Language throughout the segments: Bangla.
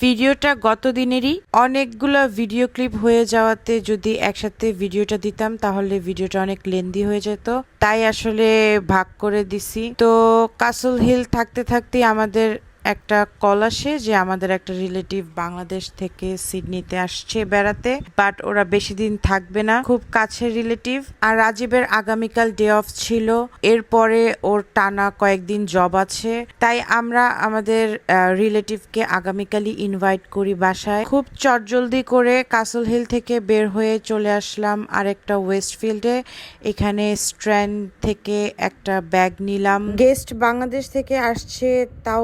ভিডিওটা গত দিনেরই। অনেকগুলো ভিডিও ক্লিপ হয়ে যাওয়াতে যদি একসাথে ভিডিওটা দিতাম, তাহলে ভিডিওটা অনেক লেন্দি হয়ে যেত। তাই আসলে ভাগ করে দিছি। তো কাসল হিল থাকতে থাকতে আমাদের একটা কল আসে যে আমাদের একটা রিলেটিভ বাংলাদেশ থেকে সিডনিতে আসছে বেড়াতে বাট ওরা বেশি দিন থাকবে না। খুব কাছের রিলেটিভ আর রাজীবের আগামীকাল ডে অফ ছিল। এরপরে ওর টানা কয়েকদিন জব আছে। তাই আমরা আমাদের রিলেটিভকে আগামীকালই ইনভাইট করি বাসায়। খুব চটজলদি করে কাসল হিল থেকে বের হয়ে চলে আসলাম আরেকটা ওয়েস্টফিল্ডে এখানে স্ট্র্যান্ড থেকে একটা ব্যাগ নিলাম। গেস্ট বাংলাদেশ থেকে আসছে, তাও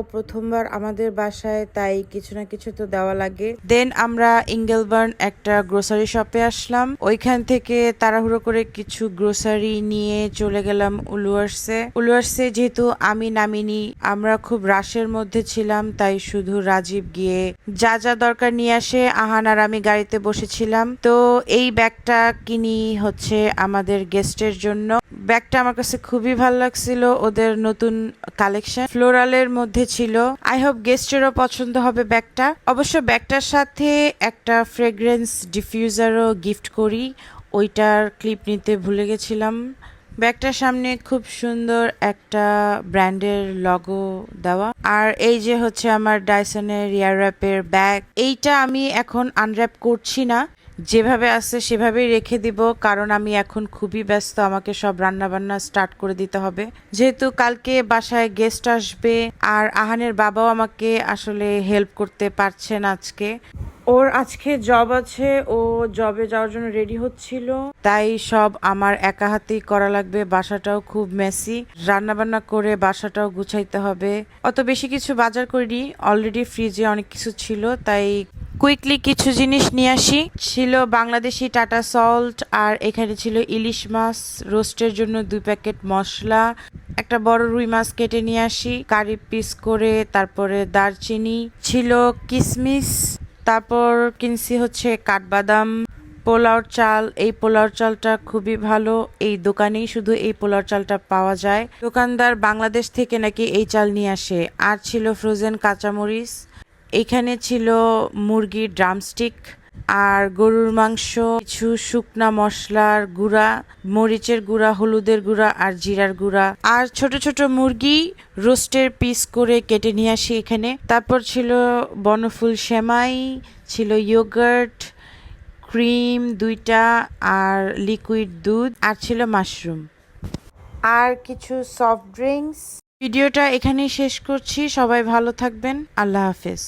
প্রথমবার আমাদের বাসায়, তাই কিছু না কিছু তো দেওয়া লাগে। দেন আমরা ইঙ্গেলবার্ন একটা গ্রোসারি শপে আসলাম। ওইখান থেকে তাড়াহুড়ো করে কিছু গ্রোসারি নিয়ে চলে গেলাম উলুয়ার্সে। উলুয়ার্সে যেহেতু আমি নামিনি, আমরা খুব রাশের মধ্যে ছিলাম, তাই শুধু রাজীব গিয়ে যা যা দরকার নিয়ে আসে, আহান আর আমি গাড়িতে বসেছিলাম। তো এই ব্যাগটা কিনি হচ্ছে আমাদের গেস্টের জন্য। ব্যাগটা আমার কাছে খুবই ভালো লাগছিল, ওদের নতুন কালেকশন ফ্লোরালের মধ্যে ছিল। আই হোপ গেস্টেরও পছন্দ হবে ব্যাগটা। অবশ্য ব্যাগটার সাথে একটা ফ্রেগ্রেন্স ডিফিউজারও গিফট করি। ওইটার ক্লিপ নিতে ভুলে গেছিলাম। ব্যাগটার সামনে খুব সুন্দর একটা ব্র্যান্ডের লগো দেওয়া। আর এই যে হচ্ছে আমার ডাইসনের ইয়ার র্যাপের ব্যাগ এইটা আমি এখন আনর্যাপ করছি না। যেভাবে আছে সেভাবেই রেখে দিব, কারণ আমি এখন খুবই ব্যস্ত, আমাকে সব রান্না বান্না স্টার্ট করে দিতে হবে। যেহেতু কালকে বাসায় গেস্ট আসবে, আর আহানের বাবাও আমাকে আসলে হেল্প করতে পারছেন আজকে। ওর আজকে জব আছে, ও জবে যাওয়ার জন্য রেডি হচ্ছিল। তাই সব আমার একা হাতেই করা লাগবে, বাসাটাও খুব মেসি রান্না বান্না করে বাসাটাও গুছাইতে হবে। অত বেশি কিছু বাজার করিনি অলরেডি ফ্রিজে অনেক কিছু ছিল, তাই কুইকলি কিছু জিনিস নিয়ে আসি। ছিল বাংলাদেশি টাটা সল্ট আর এখানে ছিল ইলিশ মাছ। রোস্টের জন্য দুই প্যাকেট মশলা। একটা বড় রুই মাছ কেটে নিয়ে আসি। কারি পিস করে তারপরে দারচিনি। ছিল কিসমিস। তারপর কিনছি হচ্ছে কাঠবাদাম। পোলাওর চাল। এই পোলাওর চালটা খুবই ভালো। এই দোকানেই শুধু এই পোলাওর চালটা পাওয়া যায়। দোকানদার বাংলাদেশ থেকে নাকি এই চাল নিয়ে আসে। আর ছিল ফ্রোজেন কাঁচামরিচ। এখানে ছিল মুরগির ড্রামস্টিক আর গরুর মাংস, কিছু শুকনা মশলার গুঁড়া, মরিচের গুঁড়া, হলুদের গুঁড়া আর জিরার গুঁড়া। আর ছোট ছোট মুরগি রোস্টের পিস করে কেটে নিয়ে আসি এখানে। তারপর ছিল বনফুল সেমাই, ছিল ইয়োগার্ট ক্রিম দুইটা আর লিকুইড দুধ, আর ছিল মাশরুম আর কিছু সফট ড্রিঙ্কস ভিডিওটা এখানেই শেষ করছি। সবাই ভালো থাকবেন। আল্লাহ হাফেজ।